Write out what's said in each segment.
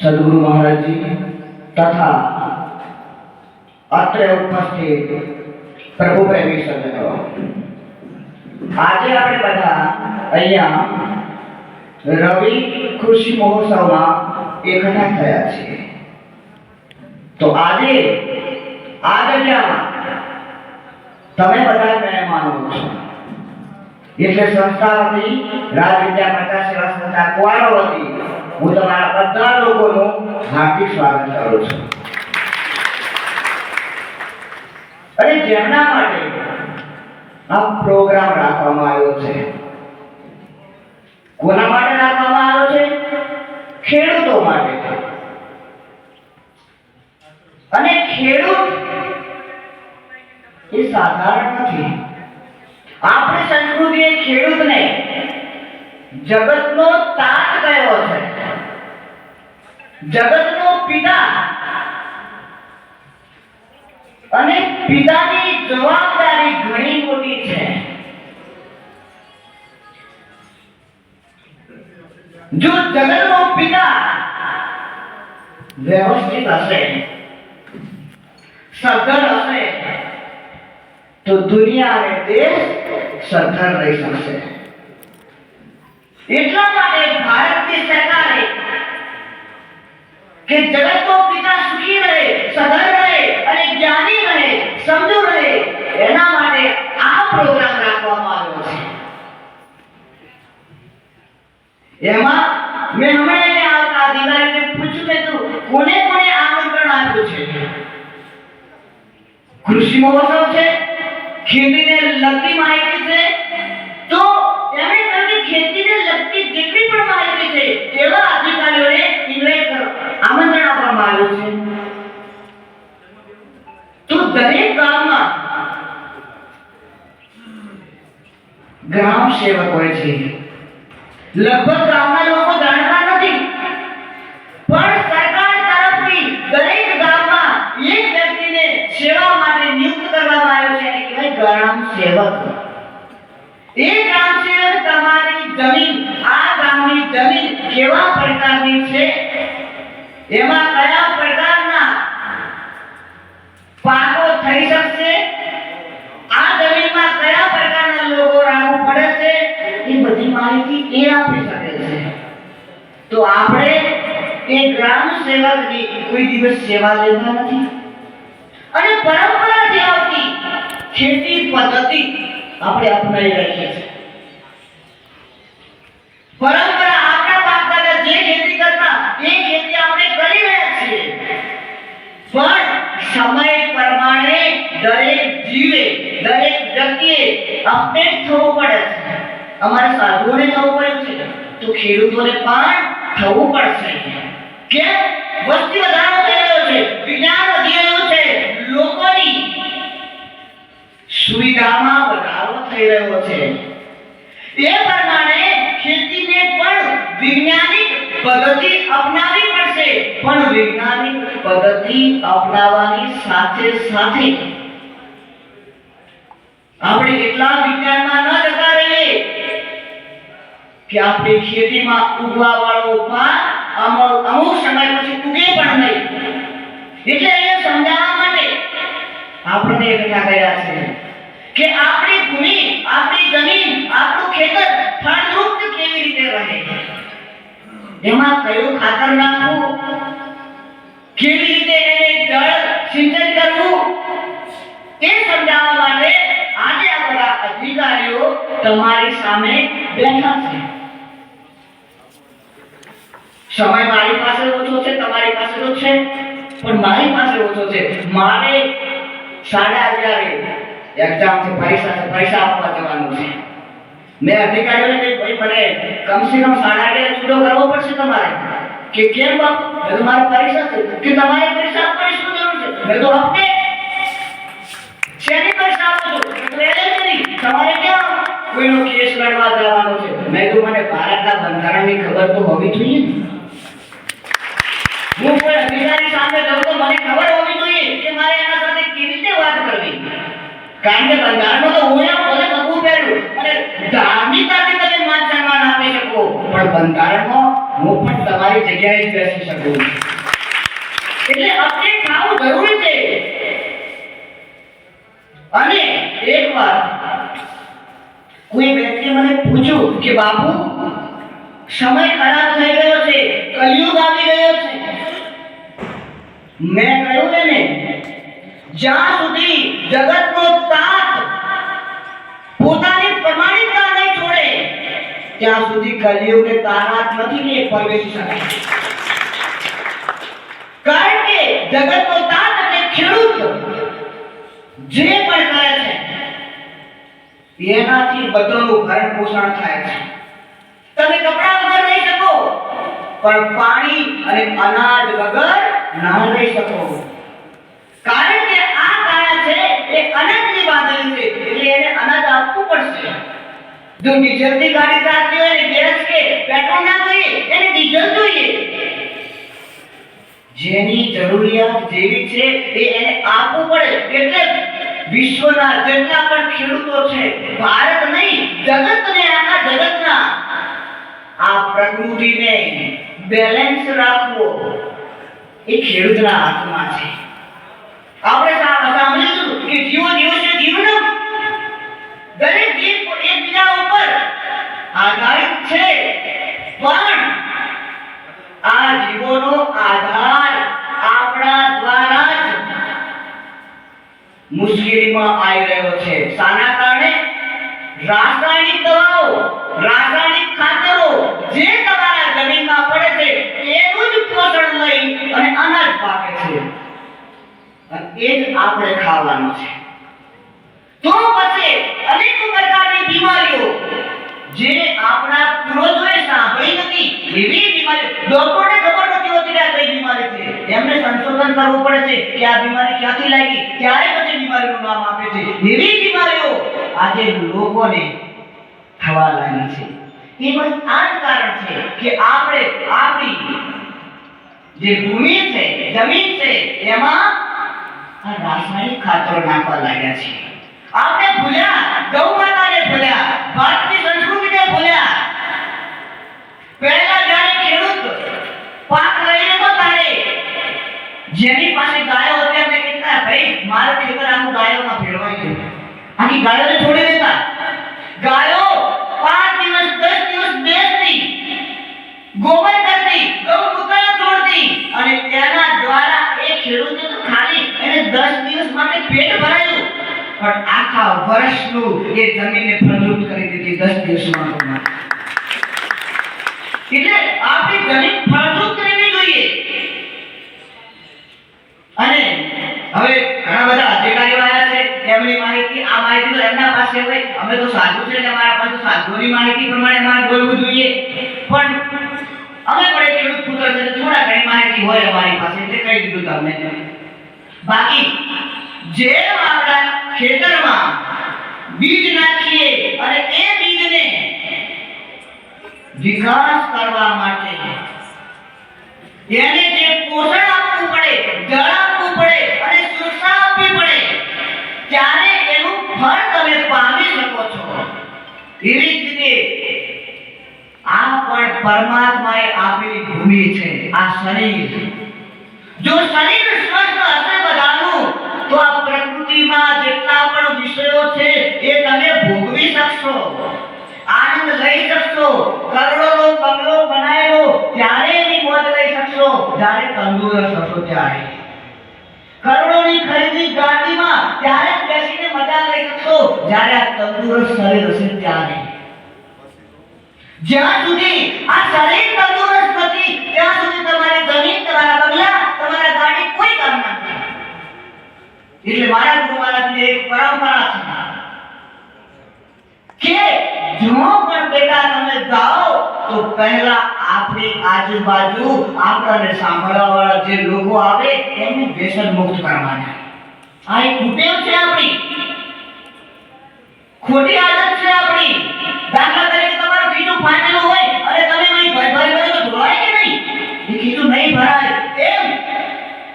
સદગુરુ મહારાજજી તથા અત્રે ઉપસ્થિત પ્રભુ પ્રેમી સજ્જનો આજે આપણે બધા અહીંયા રવિ કૃષિ મહોત્સવમાં એકઠા થયા છીએ તો આજે આ જગ્યામાં તમે બધા મહેમાનો છો એટલે સંસ્થા વતી રાજ વિદ્યા પ્રચાર સેવા સંસ્થા કુવારો વતી હું તમારા બધા લોકોનું હાર્દિક સ્વાગત કરું છું. અને જેમના માટે આ પ્રોગ્રામ રાખવામાં આવ્યો છે. કોના માટે રાખવામાં આવ્યો છે? ખેડૂતો માટે અને ખેડૂત એ સાધારણ નથી. આપણી સંસ્કૃતિએ ખેડૂતને જગતનો તાત કહેવો છે. જગતનો પિતા. અને પિતાની જવાબદારી ઘણી મોટી છે. જો જગતનો પિતા વ્યવસ્થિત હશે સદ્ધર હશે, તો દુનિયા અને દેશ સદ્ધર રહી શકશે. એટલા માટે ભારતની સરકારે કે જગતનો પિતા સુખી રહે સધર રહે અને જ્ઞાની રહે, સમજુ રહે, એના માટે આ પ્રોગ્રામ રાખવામાં આવ્યો છે. એમાં મેં હમણાં એને આવતા દિવાળીને પૂછ્યું કે તું કોને કોને આમંત્રણ આપ્યું છે? કૃષિ મહોત્સવ છે, ખેતીને લગતી માહિતી છે, તો એમણે કહ્યું ખેતીને લગતી જેટલી પણ માહિતી છે એવા અધિકારીઓને ઇન્વાઇટ કરો આમંત્રણ આપવામાં આવ્યું છે તો દરેક ગામમાં ગ્રામ સેવક હોય છે. લગભગ ગામના લોકો જાણતા નથી. પણ સરકાર તરફથી દરેક ગામમાં એક વ્યક્તિને સેવા માટે નિયુક્ત કરવામાં આવ્યો છે એને કહેવાય ગ્રામ સેવક. એ ગ્રામ સેવક તમારી જમીન, આ ગામની જમીન કેવા પ્રકારની છે? એમાં કયા પ્રકારના પાકો થઈ શકશે? આ જમીનમાં કયા પ્રકારના લોકો રાખવું પડે છે એ બધી માહિતી એ આપી શકે છે તો આપણે એ ગ્રામ સેવકની કોઈ દિવસ સેવા લેતા નથી. અને પરંપરાથી આવતી ખેતી પદ્ધતિ આપણે અપનાવી રાખીએ છીએ. પરંપરા આપણા બાપ દાદા જે ખેતી કરતા, એ ખેતી આપણે કરી રહ્યા છીએ. પણ સમય પ્રમાણે દરેક જીવે, દરેક વ્યક્તિએ અપડેટ થવું પડે છે. અમારે સાધુઓને થવું પડે છે. તો ખેડૂતોને પણ થવું પડશે. કે વસ્તી વધારો થઈ છે, વિજ્ઞાન વધી છે, લોકોની સુવિધામાં વધારો થઈ રહ્યો છે. એ પ્રમાણે ખેતીને પણ વૈજ્ઞાનિક પદ્ધતિ અપનાવવી પડશે. પણ વૈજ્ઞાનિક પદ્ધતિ અપનાવવાની સાથે સાથે આપણે એટલા કે આપણે ખેતીમાં ઉગવા વાળો પાક અમુક સમય પછી ઉગે પણ નહીં. એટલે એને સમજાવવા માટે આપણને એકઠા કર્યા છે કે આપણી ભૂમિ, આપણી જમીન, આપણું ખેતર ફળદ્રુપ કેવી રીતે રહે? એમાં કયું ખાતર નાખવું? કેવી રીતે એને જળ સિંચન કરવું? એ સમજાવવા માટે આજે આ બધા અધિકારીઓ તમારી સામે બેઠા છે. સમય મારી પાસે ઓછો છે, તમારી પાસે તો છે પણ મારી પાસે ઓછો છે. મારે સાડા અગિયારે એક્ઝામ છે, પરીક્ષા છે, પરીક્ષા આપવા જવાનું છે. મેં અધિકારીઓને કહ્યું, ભાઈ મને કમસે કમ સાડા અગિયારે છૂટો કરવો પડશે તમારે. કે કેમ બાપ? મેં મારી પરીક્ષા છે. કે તમારે પરીક્ષા આપવાની શું જરૂર છે? મેં તો હપ્તે શેની પરીક્ષા આપો છો તો તમારે ક્યાં કોઈનો કેસ લડવા જવાનો છે? મેં તો મને ભારતના બંધારણની ખબર તો હોવી જોઈએ. વાત એટલે અપડેટ થવું જરૂરી છે. અને એક વાર કોઈ વ્યક્તિએ મને પૂછ્યું કે બાપુ, સમય ખરાબ થઈ ગયો છે, કલયુગ આવી ગયો છે. મેં કહ્યું એને જ્યાં સુધી જગતનો તાત પોતાની પ્રમાણિકતા નહીં છોડે ત્યાં સુધી કલયુગને તારાત નથી કે એ પ્રવેશી શકાય કારણ કે જગતનો તાત એટલે ખેડૂત જે પણ કરે છે એનાથી બધાનું ભરણ પોષણ થાય છે તમે કપડા વગર રહી શકો પણ પાણી અને અનાજ વગર ના રહી શકો કારણ કે આ કાયા છે એ અનાજની બાંધેલી છે, એટલે એને અનાજ આપવું પડશે. જો ડીઝલની ગાડી ચાલતી હોય ગેસ કે પેટ્રોલ ના જોઈએ, એને ડીઝલ જોઈએ. જેની જરૂરિયાત જેવી છે એ એને આપવું પડે, એટલે વિશ્વના જેટલા પણ ખેડૂતો છે, ભારત નહીં જગતને આખા જગતના. આ પ્રકૃતિને બેલેન્સ રાખવો. એ ખેડૂતના હાથમાં છે. આપણે સા- સાંભળ્યું કે જીવો જીવો છે જીવન. દરેક જીવ એકબીજા ઉપર આધારિત છે. પણ આ જીવોનો આધાર આપણા દ્વારા જ મુશ્કેલીમાં આવી રહ્યો છે. સાના કારણે રાસાયણિક દવાઓ, રાસાયણિક ખાતરો જે તમારા જમીનમાં પડે છે એનું જ પોષણ લઈ અને અનાજ પાકે છે અને એ જ આપણે ખાવાનું છે. તો પછી અનેક પ્રકારની બીમારીઓ જે આપણા પૂર્વજોએ સાંભળી નથી, એવી બીમારી ડોક્ટરને ખબર નથી હોતી કે આ કઈ બીમારી છે. એમને સંશોધન કરવું પડે છે કે આ બીમારી ક્યાંથી લાગી ત્યારે પછી બીમારીનું નામ આપે છે. એવી બીમારીઓ આજે લોકોને થવા લાગી છે. એ બસ આ કારણ છે કે આપણે આપણી જે ભૂમિ છે, જમીન છે, એમાં રાસાયણિક ખાતરો નાખવા લાગ્યા છે. આપણે ભૂલ્યા? ગૌ માતાને ભૂલ્યા? ભારતની સંસ્કૃતિને ભૂલ્યા? પહેલા જ્યારે ખેડૂત પાક લઈને તો તારે જેની પાસે ગાયો હતી, એમને કહેતા ભાઈ, મારો ખેતર આનું ગાયોમાં ફેરવાઈ ગયું. આખી ગાયોને છોડી દેતા ગાયો પાંચ દિવસ દસ દિવસ બેસતી ગોબર કરતી ગૌમૂત્ર છોડતી અને તેના દ્વારા એ ખેડૂતે તો 10 દિવસ માટે પેટ ભરાયું. પણ આખા વર્ષનું એ જમીનને ફળદ્રુપ કરી દીધી દસ દિવસમાં એટલે આપણી જમીન ફળદ્રુપ કરવી જોઈએ. અને હવે ઘણા બધા અધિકારીઓ આવ્યા છે, એમની માહિતી, આ માહિતી તો એમના પાસે હોય. અમે તો સાધુ છે એટલે અમારા પાસે સાધુની માહિતી પ્રમાણે અમારે બોલવું જોઈએ. પણ અમે પણ એક ખેડૂત પુત્ર છે, થોડા ઘણી માહિતી હોય અમારી પાસે, એટલે કહી દીધું તમને. બાકી જે આપણા ખેતરમાં બીજ નાખીએ અને એ બીજને વિકાસ કરવા માટે એને જે પોષણ આપવું પડે, જળ આપવું પડે અને સુરક્ષા આપવી પડે, ત્યારે એનું ફળ તમે પામી શકો છો. એવી જ રીતે આ પણ પરમાત્માએ આપેલી ભૂમિ છે, આ શરીર. જો શરીર સ્વસ્થ હશે તો આ પ્રકૃતિમાં જેટલા પણ વિષયો છે એ તમે ભોગવી શકશો. આનંદ લઈ શકશો. કરોડોનો બંગલો બનાવેલો ત્યારે એની મોજ લઈ શકશો. જ્યારે તંદુરસ્ત હશો ત્યારે. કરોડોની ખરીદી ગાડીમાં ત્યારે બેસીને મજા લઈ શકશો. જ્યારે આ તંદુરસ્ત શરીર હશે ત્યારે. જ્યાં સુધી આ શરીર તંદુરસ્ત નથી, ત્યાં સુધી તમારી જમીન, તમારા બંગલા તમારા ગાડી કોઈ કામ નથી એટલે મારા ગુરુ મહારાજની એક પરંપરા છે કે જો પણ બેટા તમે જાઓ, તો પહેલા આપણી આજુબાજુ આપણને સાંભળવા વાળા જે લોકો આવે એને વ્યસન મુક્ત કરવાના આ એક કુટેવ છે આપણી. ખોટી આદત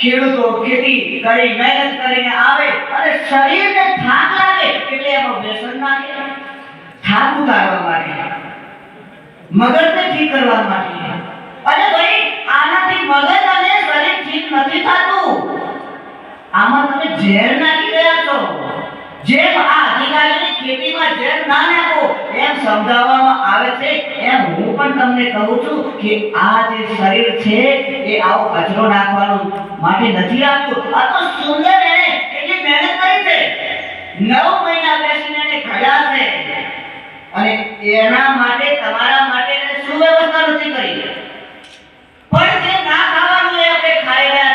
ખેડૂતો ખેતી કરી, મહેનત કરીને આવે અને શરીરને થાક લાગે એટલે એમાં વ્યસન નાખે થાક ઉતારવા માટે મગજને ઠીક કરવા માટે અને ભાઈ, આનાથી મગજ અને શરીર ઠીક નથી થતું. આમાં તમે ઝેર નાખી રહ્યા છો. જેમ આ ખેતીમાં ઝેર ના નાખો, એમ સમજાવવામાં આવે છે. એમ હું પણ તમને કહું છું કે આ જે શરીર છે, એ આવો કચરો નાખવાનું માટે નથી આપ્યું આ તો સુંદર એને કેટલી મહેનત કરી છે. નવ મહિના બેસીને એને ઘડ્યા છે. અને એના માટે, તમારા માટે એને સુવ્યવસ્થા નથી કરી. પણ જે ના ખાવાનું એ આપણે ખાઈ રહ્યા